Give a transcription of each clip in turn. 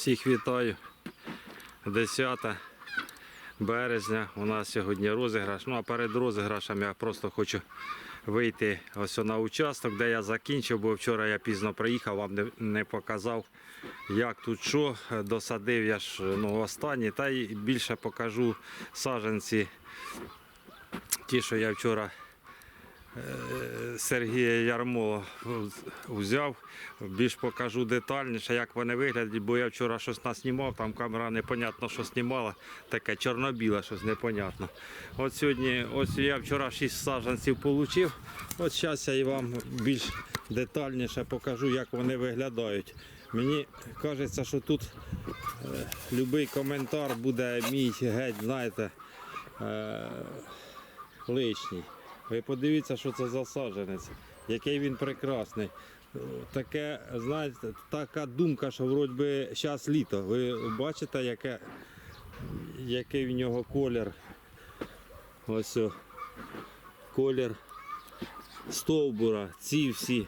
Всіх вітаю. 10 березня. У нас сьогодні розіграш. Ну а перед розіграшем я просто хочу вийти ось на участок, де я закінчив, бо вчора я пізно приїхав, вам не, не показав, як тут що. Досадив я ж ну, останні, та й більше покажу саженці. Ті, що я вчора Сергія Ярмола взяв. Більш покажу детальніше, як вони виглядають, бо я вчора щось наснімав, там камера непонятно, що знімала, таке чорно-біле, щось непонятно. От сьогодні, ось я вчора 6 саджанців отримав. От зараз я вам більш детальніше покажу, як вони виглядають. Мені кажеться, що тут е, будь-який коментар буде мій геть, знаєте, е, лишній. Ви подивіться, що це за саджанець, який він прекрасний. Таке, знаєте, така думка, що вроді зараз літо. Ви бачите, яке, який в нього колір. Ось о, колір стовбура, ці всі.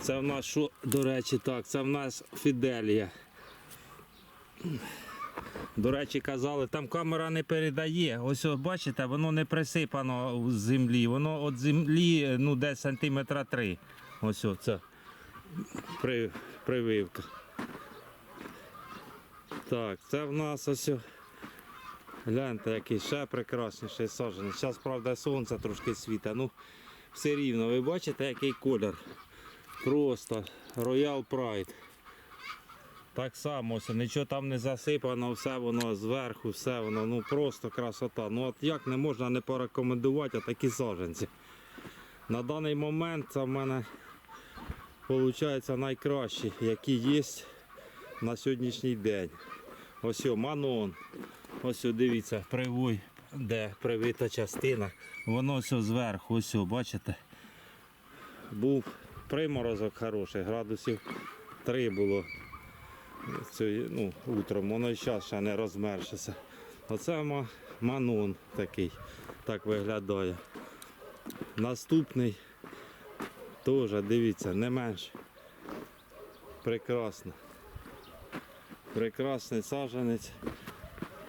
Це в нас що, до речі, так, це в нас Фіделія. До речі, казали, там камера не передає. Ось бачите, воно не присипано з землі. Воно від землі ну, десь сантиметра три. Ось це прививка. Так, це в нас ось. Гляньте, який ще прекрасніший саджанець. Зараз, правда, сонце трошки світа. Ну, все рівно, ви бачите, який колір. Просто Royal Pride. Так само, ось, нічого там не засипано, все воно зверху, все воно, ну просто красота. Ну от як не можна не порекомендувати такі саджанці. На даний момент це в мене виходить найкращі, які є на сьогоднішній день. Ось о, манон. Ось о, дивіться, привой, де привита частина. Воно все зверху, ось о, бачите. Був приморозок хороший, градусів 3 було це, ну, утром, воно і зараз ще не розмершиться. Оце ма- манун такий, так виглядає. Наступний теж, дивіться, не менш. Прекрасно. Прекрасний саджанець.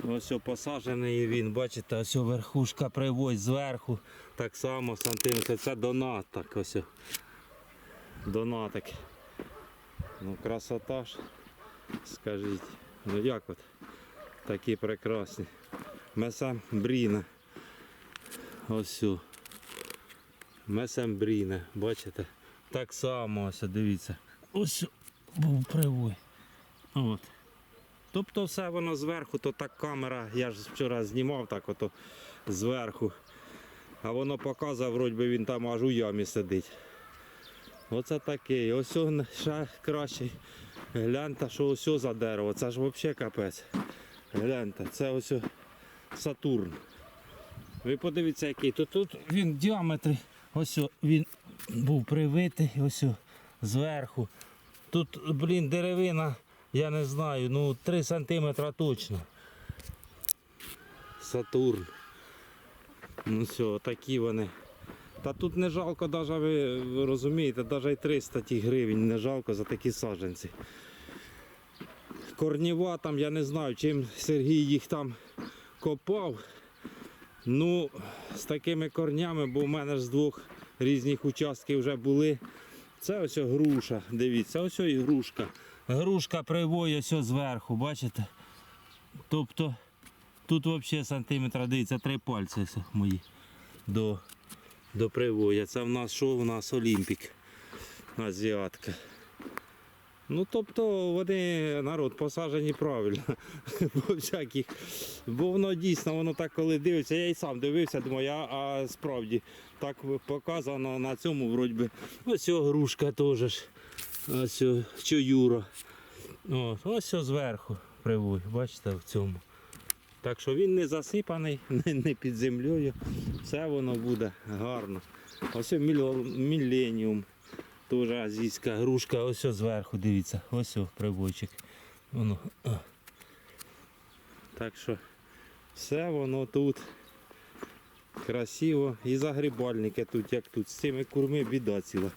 Ось посаджений він, бачите, ось верхушка привозь зверху. Так само сантиметр. Це донат так ось. Донатик. Ну, красота ж. Скажіть, ну як от такі прекрасні. Месамбріна. Ось. Месамбріна, бачите? Так само ось, дивіться. Ось був привой. От. Тобто все воно зверху, то так камера, я ж вчора знімав так ото зверху. А воно показує, вроді він там аж у ямі сидить. Оце такий. Ось ще кращий. Гляньте, що ось за дерево. Це ж взагалі капець. Гляньте, це ось Сатурн. Ви подивіться, який. То тут він в діаметрі. Ось він був привитий, ось зверху. Тут, блін, деревина, я не знаю, ну 3 сантиметра точно. Сатурн. Ну все, такі вони. Та тут не жалко, навіть ви, розумієте, навіть і 300 гривень не жалко за такі саджанці. Корніва там, я не знаю, чим Сергій їх там копав. Ну, з такими корнями, бо в мене ж з двох різних участків вже були. Це ось груша, дивіться, ось і грушка. Грушка привоє ось зверху, бачите? Тобто тут взагалі сантиметра, дивіться, три пальці мої до до привоя. Це в нас що у нас Олімпік. Азіатка. Ну тобто вони народ посаджені правильно. бо всяких. Бо воно дійсно, воно так коли дивиться, я і сам дивився, думаю, а, а справді так показано на цьому вроді би. Ось о, грушка теж. Ось о, чуюра. О, ось о зверху привой, бачите в цьому. Так що він не засипаний, не, під землею. Все воно буде гарно. Ось міленіум. Теж азійська грушка, ось зверху, дивіться, ось прибойчик. Воно. Так що все воно тут красиво. І загрібальники тут, як тут, з цими курми біда ціла.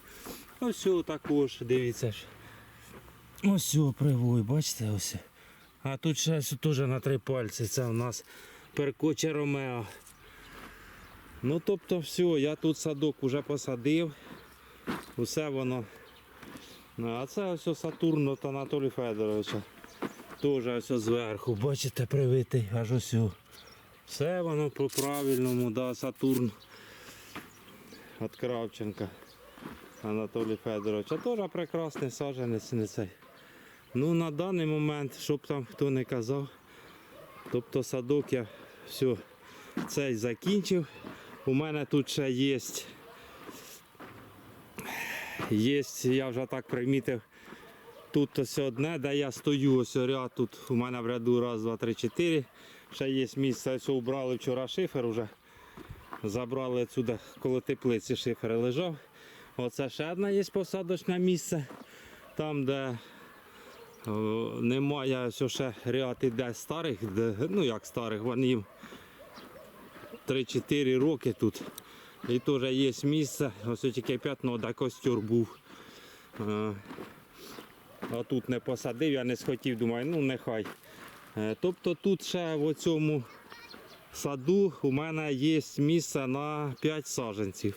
Ось також, дивіться. Ось привой, бачите, ось. А тут ще теж на три пальці. Це у нас перкоче Ромео. Ну тобто все, я тут садок вже посадив. Усе воно. Ну, А це ось Сатурн от Анатолія Федоровича. Теж ось зверху, бачите, привитий, аж ось. Все воно по правильному, да, Сатурн від Кравченка. Анатолій Федорович. А теж прекрасний саджанець не цей. Ну на даний момент, щоб там хто не казав, тобто садок я все цей закінчив. У мене тут ще є. Є, я вже так примітив. Тут ось одне, де я стою, ось ряд тут у мене в ряду раз, два, три, чотири. Ще є місце, ось убрали вчора шифер уже. Забрали отсюди, коло теплиці шифер лежав. Оце ще одне є посадочне місце. Там, де немає ось ще ряд іде старих, де, ну як старих, вони їм 3-4 роки тут. І теж є місце, ось тільки п'ятно, де костюр був. А тут не посадив, я не схотів, думаю, ну нехай. Е, Тобто тут ще в цьому саду у мене є місце на 5 саджанців.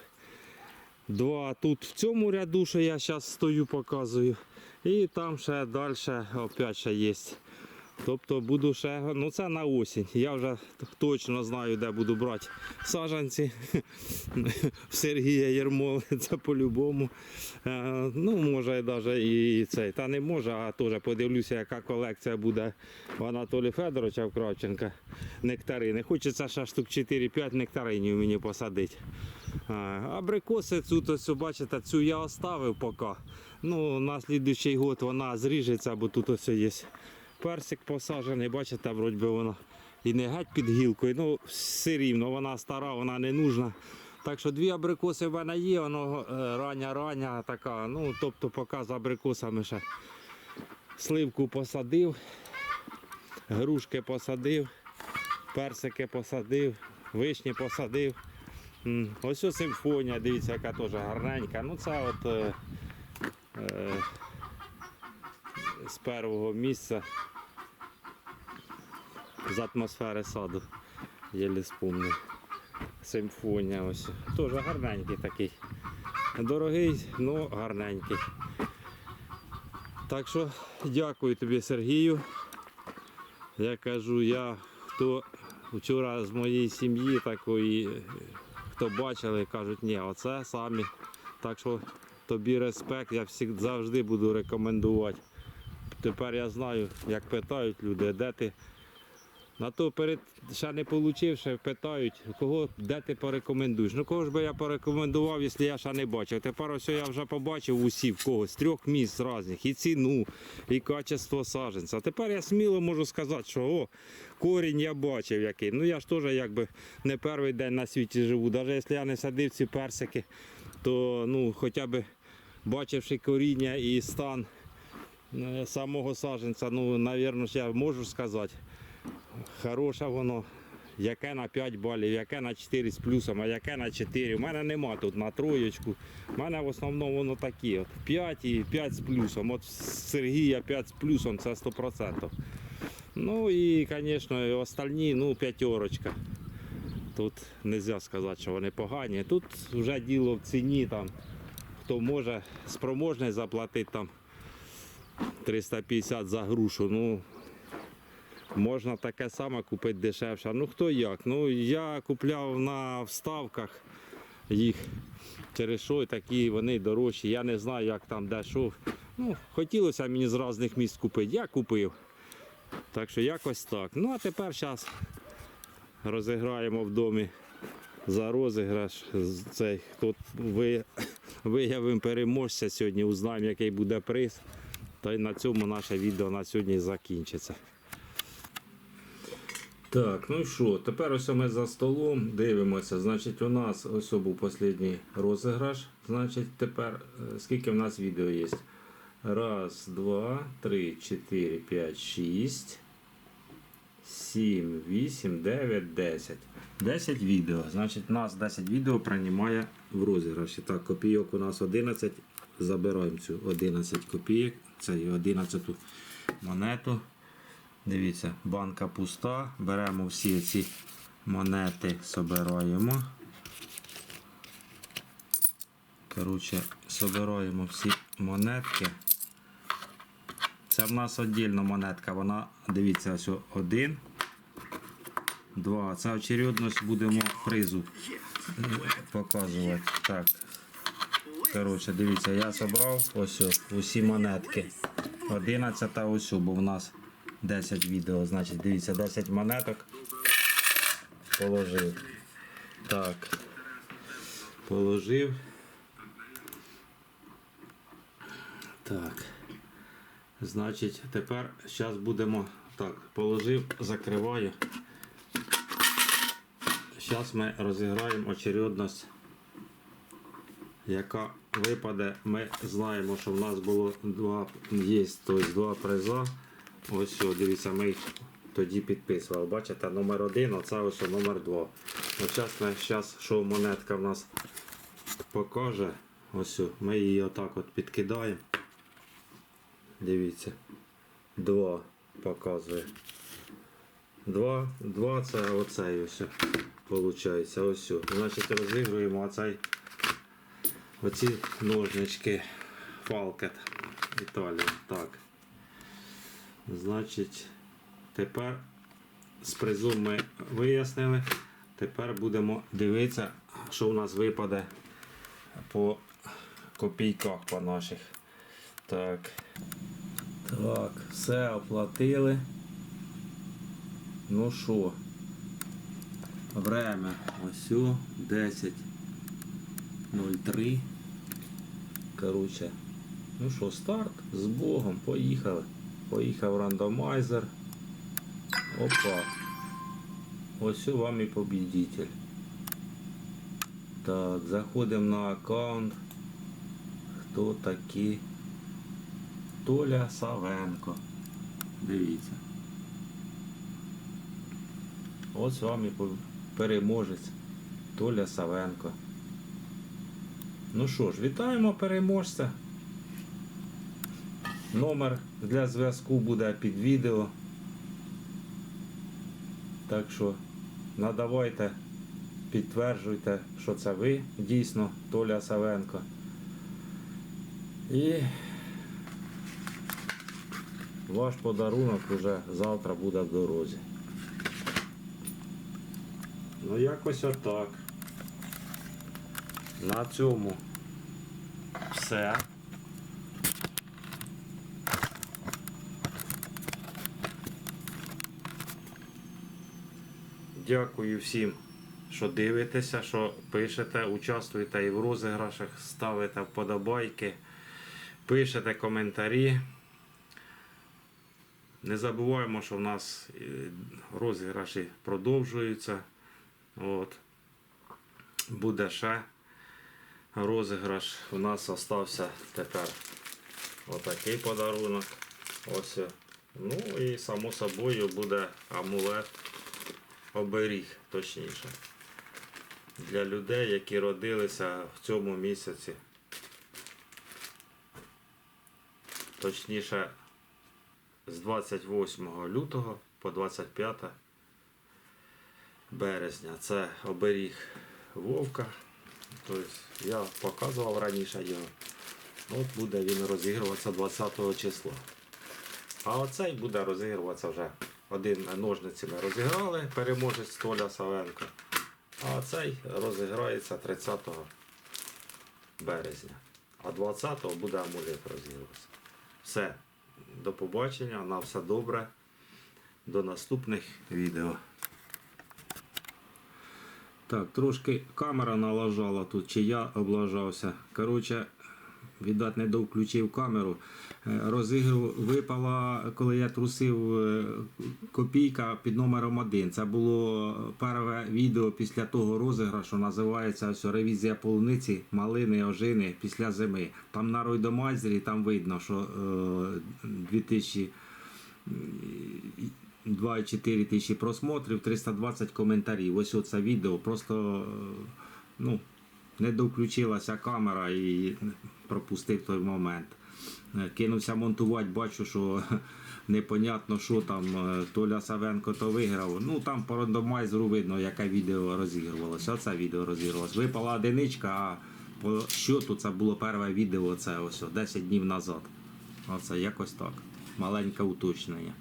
Два тут в цьому ряду, що я зараз стою, показую. І там ще далі опять ще є. Тобто буду ще, ну це на осінь. Я вже точно знаю, де буду брати саджанці. В Сергія Єрмоли, це по-любому. Е, Ну, може навіть і цей. Та не може, а теж подивлюся, яка колекція буде в Анатолія Федоровича в Кравченка. Нектарини. Хочеться ще штук 4-5 нектаринів мені посадити. А, Абрикоси тут ось, бачите, цю я оставив поки. Ну, на слідуючий год вона зріжеться, бо тут ось є персик посаджений, бачите, вроді би воно і не геть під гілкою. Ну, все рівно, вона стара, вона не нужна. Так що дві абрикоси в мене є, воно е, рання-рання така. Ну, тобто поки з абрикосами ще сливку посадив, грушки посадив, персики посадив, вишні посадив. Ось ось симфонія, дивіться, яка теж гарненька. Ну це от е, е, з першого місця з атмосфери саду. Єлі спомнив. Симфонія ось. Теж гарненький такий. Дорогий, але гарненький. Так що дякую тобі, Сергію. Я кажу, я хто вчора з моєї сім'ї такої, хто бачили, кажуть, ні, оце самі. Так що тобі респект, я завжди буду рекомендувати. Тепер я знаю, як питають люди, де ти. На то перед ще не получивши, питають, кого де ти порекомендуєш. Ну кого ж би я порекомендував, якщо я ще не бачив. Тепер ось я вже побачив усі в когось, трьох місць різних, і ціну, і качество саджанця. А тепер я сміло можу сказати, що о, корінь я бачив який. Ну я ж теж якби не перший день на світі живу. Навіть якщо я не садив ці персики, то ну, хоча б бачивши коріння і стан е, самого саджанця, ну, навірно, я можу сказати хороше воно. Яке на 5 балів, яке на 4 з плюсом, а яке на 4. У мене нема тут на троєчку. У мене в основному воно такі. От 5 і 5 з плюсом. От Сергія 5 з плюсом це 100%. Ну і, звісно, остальні, ну, п'ятерочка. Тут не сказати, що вони погані. Тут вже діло в ціні, там, хто може спроможний заплатити там 350 за грушу. Ну, Можна таке саме купити дешевше. Ну хто як? Ну я купляв на вставках їх через що такі вони дорожчі. Я не знаю, як там де що. Ну, хотілося мені з різних міст купити. Я купив. Так що якось так. Ну а тепер зараз розіграємо в домі за розіграш. Цей хто ви, виявимо переможця сьогодні, узнаємо, який буде приз. Та й на цьому наше відео на сьогодні закінчиться. Так, ну що, тепер ось ми за столом дивимося. Значить, у нас ось був останній розіграш. Значить, тепер е, скільки в нас відео є? Раз, два, три, чотири, п'ять, шість, сім, вісім, дев'ять, десять. Десять відео. Значить, у нас 10 відео приймає в розіграші. Так, копійок у нас 11. Забираємо цю 11 копійок. Це 11 монету. Дивіться, банка пуста. Беремо всі ці монети, собираємо. Коротше, собираємо всі монетки. Це в нас віддільна монетка. Вона, дивіться, ось один, два. Це очередність будемо призу показувати. Так. Коротше, дивіться, я зібрав ось усі монетки. 11 ось, бо в нас 10 відео. Значить, дивіться, 10 монеток положив. Так. Положив. Так. Значить, тепер зараз будемо. Так, положив, закриваю. Зараз ми розіграємо очередність, яка випаде. Ми знаємо, що в нас було два, є тобто два приза. Ось, що, дивіться, ми тоді підписували. Бачите, номер один, а це ось номер два. Зараз зараз, що монетка в нас покаже. Ось, о, ми її отак от підкидаємо. Дивіться. Два показує. Два, два це оцей ось. Виходить, ось. о. Значить розігруємо оцей оці ножнички Falket Італія. Так. Значить, тепер з призом ми вияснили. Тепер будемо дивитися, що у нас випаде по копійках по наших. Так. Так, все оплатили. Ну що? Время. Ось 10.03. Короче. Ну що, старт з Богом. Поїхали. Поїхав рандомайзер. Опа. Ось вам і побідитель. Так, заходимо на аккаунт. Хто такі? Толя Савенко. Дивіться. Ось вам і переможець Толя Савенко. Ну що ж, вітаємо переможця. Номер для зв'язку буде під відео. Так що надавайте, підтверджуйте, що це ви дійсно Толя Савенко. І ваш подарунок уже завтра буде в дорозі. Ну якось отак. На цьому все. Дякую всім, що дивитеся, що пишете, участвуєте і в розіграшах, ставите вподобайки, пишете коментарі. Не забуваємо, що в нас е, розіграші продовжуються. От. Буде ще розіграш. У нас остався тепер отакий подарунок. Ось. Ну і само собою буде амулет оберіг, точніше. Для людей, які родилися в цьому місяці. Точніше, з 28 лютого по 25 березня. Це оберіг Вовка. Тобто я показував раніше його. От буде він розігруватися 20 числа. А оцей буде розігруватися вже. Один ножницями розіграли, переможець Толя Савенко. А цей розіграється 30 березня. А 20-го буде амулет розігруватися. Все. До побачення, на все добре. До наступних відео. Так, трошки камера налажала тут, чи я облажався. Коротше, віддать не довключив камеру. Е, Розігру випала, коли я трусив е, копійка під номером 1. Це було перше відео після того розіграшу, називається ось ревізія полуниці, малини, ожини після зими. Там на ройдомайзері там видно, що е, 2000 2,4 тисячі просмотрів, 320 коментарів. Ось оце відео. Просто е, ну, не довключилася камера і пропустив той момент. Е, Кинувся монтувати, бачу, що непонятно, що там е, Толя Савенко то виграв. Ну там по рандомайзеру видно, яке відео розігрувалося. Оце відео розігрувалося. Випала одиничка, а по щоту це було перше відео, це ось 10 днів назад. Оце якось так. Маленьке уточнення.